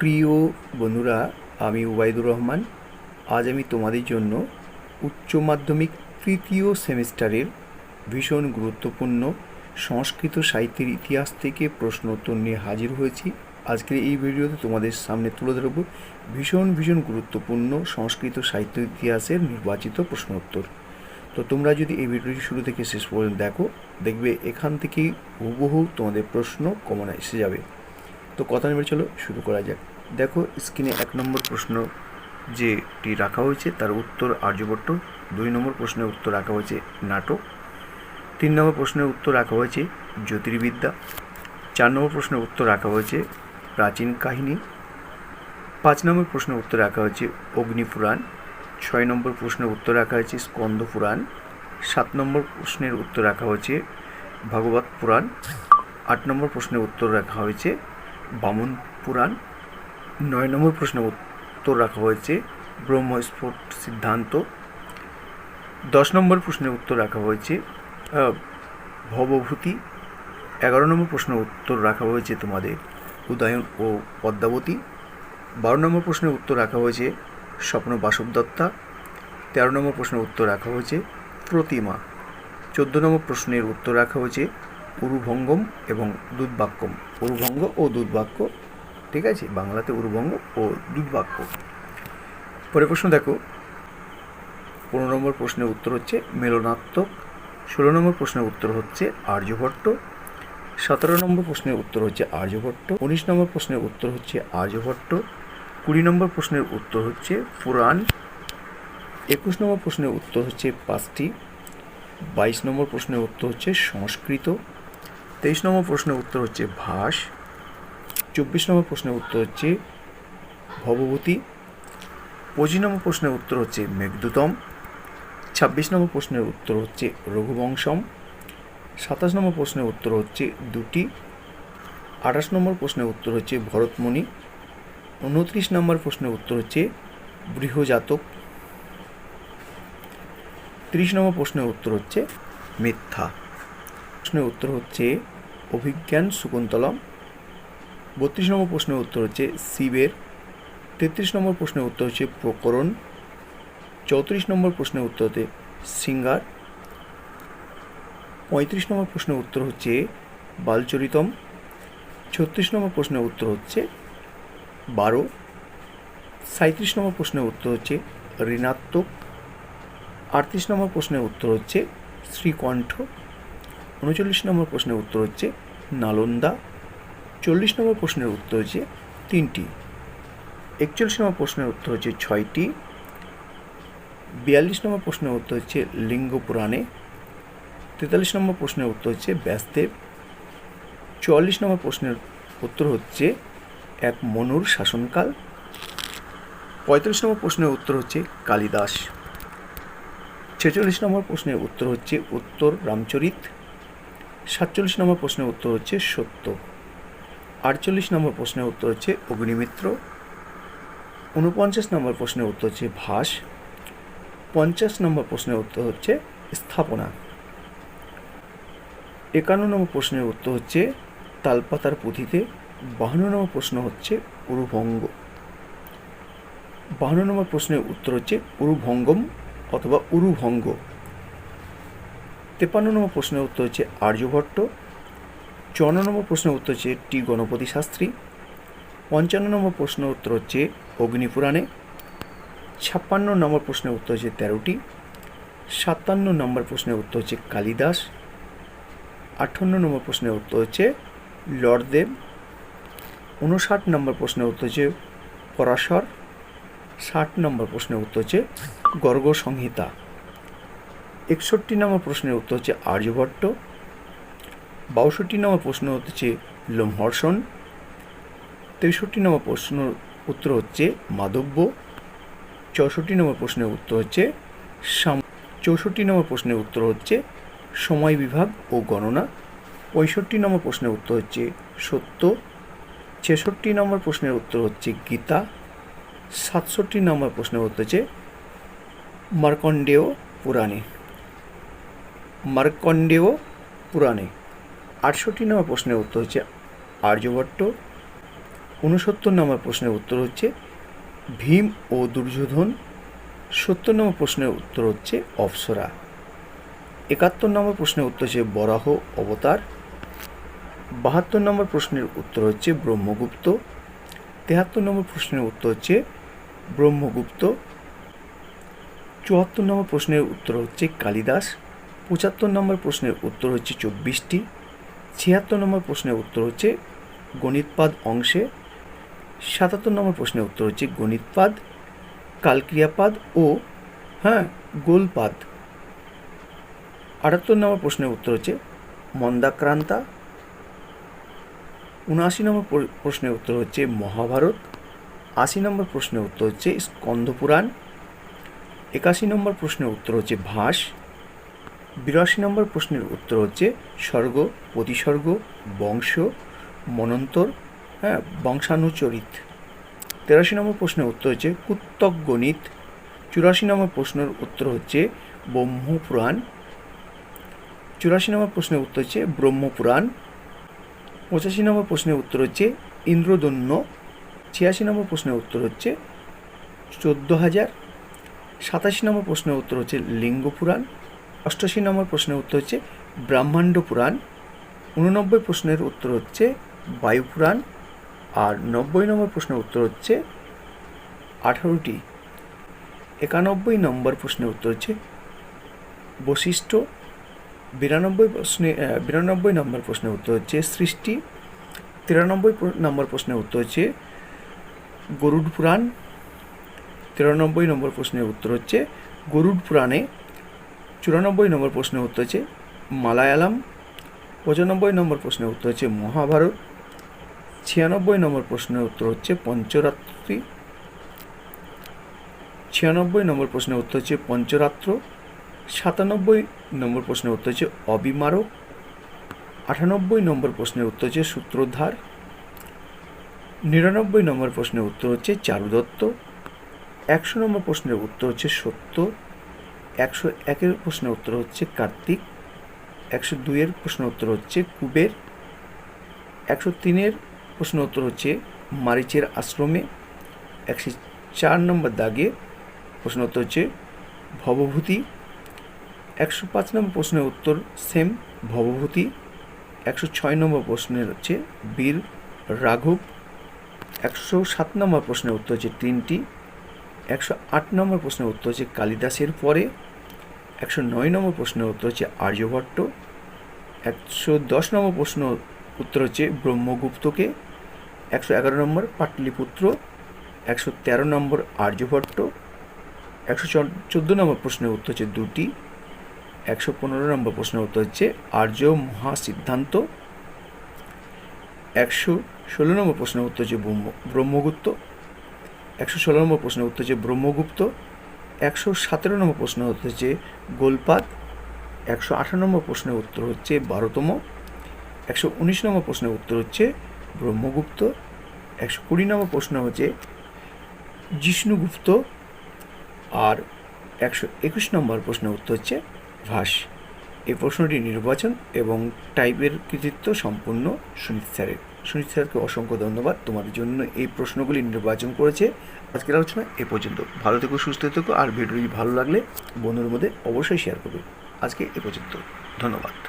প্রিয় বন্ধুরা, আমি উবাইদুর রহমান। আজ আমি তোমাদের জন্য উচ্চ মাধ্যমিক তৃতীয় সেমিস্টারের ভীষণ গুরুত্বপূর্ণ সংস্কৃত সাহিত্যের ইতিহাস থেকে প্রশ্ন উত্তর নিয়ে হাজির হয়েছি। আজকের এই ভিডিওতে তোমাদের সামনে তুলে ধরব ভীষণ ভীষণ গুরুত্বপূর্ণ সংস্কৃত সাহিত্য ইতিহাসের নির্বাচিত প্রশ্ন উত্তর তো তোমরা যদি এই ভিডিওটি শুরু থেকে শেষ পর্যন্ত দেখো, দেখবে এখান থেকেই হুবহু তোমাদের প্রশ্ন কমন এসে যাবে। তো কথা নেবে চলো, শুরু করা যাক। দেখো, স্ক্রিনে এক নম্বর প্রশ্ন যেটি রাখা হয়েছে, তার উত্তর আর্যভট্ট। দুই নম্বর প্রশ্নের উত্তর রাখা হয়েছে নাটক। তিন নম্বর প্রশ্নের উত্তর রাখা হয়েছে জ্যোতির্বিদ্যা। চার নম্বর প্রশ্নের উত্তর রাখা হয়েছে প্রাচীন কাহিনী। পাঁচ নম্বর প্রশ্নের উত্তর রাখা হয়েছে অগ্নিপুরাণ। ছয় নম্বর প্রশ্নের উত্তর রাখা হয়েছে স্কন্দ পুরাণ সাত নম্বর প্রশ্নের উত্তর রাখা হয়েছে ভাগবত পুরাণ। আট নম্বর প্রশ্নের উত্তর রাখা হয়েছে বামন পুরাণ। নয় নম্বর প্রশ্নের উত্তর রাখা হয়েছে, ব্রহ্মস্ফোট সিদ্ধান্ত। দশ নম্বর প্রশ্নের উত্তর রাখা হয়েছে ভবভূতি। এগারো নম্বর প্রশ্নের উত্তর রাখা হয়েছে তোমাদের, উদয়ন ও পদ্মাবতী। বারো নম্বর প্রশ্নের উত্তর রাখা হয়েছে, স্বপ্ন বাসব দত্তা তেরো নম্বর প্রশ্নের উত্তর রাখা হয়েছে, প্রতিমা। চোদ্দ নম্বর প্রশ্নের উত্তর রাখা হয়েছে উরুভঙ্গম এবং দুধবাক্যম উরুভঙ্গ ও দুধবাক্য ঠিক আছে? বাংলাতে উরুভঙ্গ ও দুধবাক্য পরে প্রশ্ন দেখো। পনেরো নম্বর প্রশ্নের উত্তর হচ্ছে মেলনাত্মক। ষোলো নম্বর প্রশ্নের উত্তর হচ্ছে আর্যভট্ট। সতেরো নম্বর প্রশ্নের উত্তর হচ্ছে আর্যভট্ট। উনিশ নম্বর প্রশ্নের উত্তর হচ্ছে আর্যভট্ট। কুড়ি নম্বর প্রশ্নের উত্তর হচ্ছে পুরাণ। একুশ নম্বর প্রশ্নের উত্তর হচ্ছে পাঁচটি বাইশ নম্বর প্রশ্নের উত্তর হচ্ছে সংস্কৃত। তেইশ নম্বর প্রশ্নের উত্তর হচ্ছে ভাস চব্বিশ নম্বর প্রশ্নের উত্তর হচ্ছে ভবভূতি পঁচিশ নম্বর প্রশ্নের উত্তর হচ্ছে মেঘদূতম ছাব্বিশ নম্বর প্রশ্নের উত্তর হচ্ছে রঘুবংশম সাতাশ নম্বর প্রশ্নের উত্তর হচ্ছে দুটি আঠাশ নম্বর প্রশ্নের উত্তর হচ্ছে ভরতমণি উনত্রিশ নম্বর প্রশ্নের উত্তর হচ্ছে বৃহজাতক তিরিশ নম্বর প্রশ্নের উত্তর হচ্ছে মিথ্যা, প্রশ্নের উত্তর হচ্ছে অভিজ্ঞান শকুন্তলম। বত্রিশ নম্বর প্রশ্নের উত্তর হচ্ছে শিবের। তেত্রিশ নম্বর প্রশ্নের উত্তর হচ্ছে প্রকরণ। চৌত্রিশ নম্বর প্রশ্নের উত্তর হচ্ছে সিঙ্গার পঁয়ত্রিশ নম্বর প্রশ্নের উত্তর হচ্ছে বালচরিতম। ছত্রিশ নম্বর প্রশ্নের উত্তর হচ্ছে বারো। সাঁত্রিশ নম্বর প্রশ্নের উত্তর হচ্ছে ঋণাত্মক। আটত্রিশ নম্বর প্রশ্নের উত্তর হচ্ছে শ্রীকণ্ঠ। উনচল্লিশ নম্বর প্রশ্নের উত্তর হচ্ছে নালন্দা। চল্লিশ নম্বর প্রশ্নের উত্তর হচ্ছে তিনটি। একচল্লিশ নম্বর প্রশ্নের উত্তর হচ্ছে ছয়টি। বিয়াল্লিশ নম্বর প্রশ্নের উত্তর হচ্ছে লিঙ্গ পুরাণে। তেতাল্লিশ নম্বর প্রশ্নের উত্তর হচ্ছে ব্যাসদেব। চুয়াল্লিশ নম্বর প্রশ্নের উত্তর হচ্ছে এক মনুর শাসনকাল। পঁয়তাল্লিশ নম্বর প্রশ্নের উত্তর হচ্ছে কালিদাস। ছেচল্লিশ নম্বর প্রশ্নের উত্তর হচ্ছে উত্তর রামচরিত। সাতচল্লিশ নম্বর প্রশ্নের উত্তর হচ্ছে সত্য। আটচল্লিশ নম্বর প্রশ্নের উত্তর হচ্ছে অগ্নিমিত্র। উনপঞ্চাশ নম্বর প্রশ্নের উত্তর হচ্ছে ভাস। পঞ্চাশ নম্বর প্রশ্নের উত্তর হচ্ছে স্থাপনা। একান্ন নম্বর প্রশ্নের উত্তর হচ্ছে তালপাতার পুঁথিতে। বাহান্ন নম্বর প্রশ্ন হচ্ছে উরুভঙ্গ। বাহান্ন নম্বর প্রশ্নের উত্তর হচ্ছে উরুভঙ্গম অথবা উরুভঙ্গ। তেপান্ন নম্বর প্রশ্নের উত্তর হচ্ছে আর্যভট্ট চুয়ান্ন নম্বর প্রশ্নের উত্তর হচ্ছে টি গণপতি শাস্ত্রী পঞ্চান্ন নম্বর প্রশ্নের উত্তর হচ্ছে অগ্নিপুরাণে ছাপ্পান্ন নম্বর প্রশ্নের উত্তর হচ্ছে তেরোটি সাতান্ন নম্বর প্রশ্নের উত্তর হচ্ছে কালিদাস আটান্ন নম্বর প্রশ্নের উত্তর হচ্ছে লর্ডদেব উনষাট নম্বর প্রশ্নের উত্তর হচ্ছে পরাশর ষাট নম্বর প্রশ্নের উত্তর হচ্ছে গর্গ সংহিতা একষট্টি নম্বর প্রশ্নের উত্তর হচ্ছে আর্যভট্ট বাষট্টি নম্বর প্রশ্ন হচ্ছে লোমহর্ষণ, তেষট্টি নম্বর প্রশ্ন উত্তর হচ্ছে মাধব্য, চৌষট্টি নম্বর প্রশ্নের উত্তর হচ্ছে সাম, চৌষট্টি নম্বর প্রশ্নের উত্তর হচ্ছে সময় বিভাগ ও গণনা, পঁয়ষট্টি নম্বর প্রশ্নের উত্তর হচ্ছে সত্য, ছেষট্টি নম্বর প্রশ্নের উত্তর হচ্ছে গীতা, সাতষট্টি নম্বর প্রশ্নের উত্তর হচ্ছে মার্কণ্ডেয় পুরাণে। মার্কণ্ডেয় পুরাণে। আটষট্টি নম্বর প্রশ্নের উত্তর হচ্ছে আর্যভট্ট। উনসত্তর নম্বর প্রশ্নের উত্তর হচ্ছে ভীম ও দুর্যোধন। সত্তর নম্বর প্রশ্নের উত্তর হচ্ছে অপ্সরা। একাত্তর নম্বর প্রশ্নের উত্তর হচ্ছে বরাহ অবতার। বাহাত্তর নম্বর প্রশ্নের উত্তর হচ্ছে ব্রহ্মগুপ্ত। তেহাত্তর নম্বর প্রশ্নের উত্তর হচ্ছে ব্রহ্মগুপ্ত। চুয়াত্তর নম্বর প্রশ্নের উত্তর হচ্ছে কালিদাস। পঁচাত্তর নম্বর প্রশ্নের উত্তর হচ্ছে চব্বিশটি, ছিয়াত্তর নম্বর প্রশ্নের উত্তর হচ্ছে গণিতপাদ অংশে, সাতাত্তর নম্বর প্রশ্নের উত্তর হচ্ছে গণিতপাদ, কালক্রিয়াপাদ ও হ্যাঁ গোলপাদ। আটাত্তর নম্বর প্রশ্নের উত্তর হচ্ছে মন্দাক্রান্তা। উনআশি নম্বর প্রশ্নের উত্তর হচ্ছে মহাভারত। আশি নম্বর প্রশ্নের উত্তর হচ্ছে স্কন্দপুরাণ একাশি নম্বর প্রশ্নের উত্তর হচ্ছে ভাস। বিরাশি নম্বর প্রশ্নের উত্তর হচ্ছে স্বর্গ প্রতিসর্গ বংশ, মনন্তর হ্যাঁ বংশানুচরিত। তেরাশি নম্বর প্রশ্নের উত্তর হচ্ছে কুত্তক গণিত। চুরাশি নম্বর প্রশ্নের উত্তর হচ্ছে ব্রহ্মপুরাণ। চুরাশি নম্বর প্রশ্নের উত্তর হচ্ছে ব্রহ্মপুরাণ। পঁচাশি নম্বর প্রশ্নের উত্তর হচ্ছে ইন্দ্রদন্য ছিয়াশি নম্বর প্রশ্নের উত্তর হচ্ছে চোদ্দ হাজার। সাতাশি নম্বর প্রশ্নের উত্তর হচ্ছে লিঙ্গ পুরাণ অষ্টাশি নম্বর প্রশ্নের উত্তর হচ্ছে ব্রহ্মাণ্ড পুরাণ, উননব্বই প্রশ্নের উত্তর হচ্ছে বায়ু পুরাণ, আর নব্বই নম্বর প্রশ্নের উত্তর হচ্ছে আঠারোটি। একানব্বই নম্বর প্রশ্নের উত্তর হচ্ছে বশিষ্ঠ, বিরানব্বই প্রশ্নে বিরানব্বই নম্বর প্রশ্নের উত্তর হচ্ছে সৃষ্টি, তিরানব্বই নম্বর প্রশ্নের উত্তর হচ্ছে গরুড পুরাণ, তিরানব্বই নম্বর প্রশ্নের উত্তর হচ্ছে গরুড পুরাণে চুরানব্বই নম্বর প্রশ্নের উত্তর হচ্ছে মালায়ালাম, পঁচানব্বই নম্বর প্রশ্নের উত্তর হচ্ছে মহাভারত, ছিয়ানব্বই নম্বর প্রশ্নের উত্তর হচ্ছে পঞ্চরাত্রি, ছিয়ানব্বই নম্বর প্রশ্নের উত্তর হচ্ছে পঞ্চরাত্র, সাতানব্বই নম্বর প্রশ্নের উত্তর হচ্ছে অবিমারক, আটানব্বই নম্বর প্রশ্নের উত্তর হচ্ছে সূত্রধার নিরানব্বই নম্বর প্রশ্নের উত্তর হচ্ছে চারুদত্ত, একশো নম্বর প্রশ্নের উত্তর হচ্ছে সত্য একশো একের প্রশ্নের উত্তর হচ্ছে কার্তিক, একশো দুইয়ের প্রশ্নের উত্তর হচ্ছে কুবের, একশো তিনের প্রশ্ন উত্তর হচ্ছে মারিচের আশ্রমে, একশো চার নম্বর দাগে প্রশ্ন উত্তর হচ্ছে ভবভূতি, একশো পাঁচ নম্বর প্রশ্নের উত্তর সেম ভবভূতি, একশো ছয় নম্বর প্রশ্নের হচ্ছে বীর রাঘব, একশো সাত নম্বর প্রশ্নের উত্তর হচ্ছে তিনটি একশো আট নম্বর প্রশ্নের উত্তর হচ্ছে কালিদাসের পরে একশো নয় নম্বর প্রশ্নের উত্তর হচ্ছে আর্যভট্ট। একশো দশ নম্বর প্রশ্ন উত্তর হচ্ছে ব্রহ্মগুপ্তকে। একশো এগারো নম্বর পাটলিপুত্র। একশো তেরো নম্বর আর্যভট্ট। একশো চোদ্দ নম্বর প্রশ্নের উত্তর হচ্ছে দুটি। একশো পনেরো নম্বর প্রশ্নের উত্তর হচ্ছে আর্য মহাসিদ্ধান্ত। একশো ষোলো নম্বর প্রশ্নের উত্তর হচ্ছে ব্রহ্ম ব্রহ্মগুপ্ত। একশো ষোলো নম্বর প্রশ্নের উত্তর হচ্ছে ব্রহ্মগুপ্ত। একশো সতেরো নম্বর প্রশ্ন হচ্ছে গোলপাদ একশো আঠারো নম্বর প্রশ্নের উত্তর হচ্ছে বারোতম, একশো উনিশ নম্বর প্রশ্নের উত্তর হচ্ছে ব্রহ্মগুপ্ত, একশো কুড়ি নম্বর প্রশ্ন হচ্ছে জিষ্ণুগুপ্ত, আর একশো একুশ নম্বর প্রশ্নের উত্তর হচ্ছে ভাস। এই প্রশ্নটি নির্বাচন এবং টাইপের কৃতিত্ব সম্পূর্ণ সুনীত স্যারের। সুনীত স্যারকে অসংখ্য ধন্যবাদ। তোমার জন্য এই প্রশ্নগুলি নির্বাচন করেছে। আজকের আলোচনা এ পর্যন্ত। ভালো থেকো, সুস্থ থেকো। আর ভিডিওটি ভালো লাগলে বন্ধুর মধ্যে অবশ্যই শেয়ার করবে। আজকে এ পর্যন্ত। ধন্যবাদ।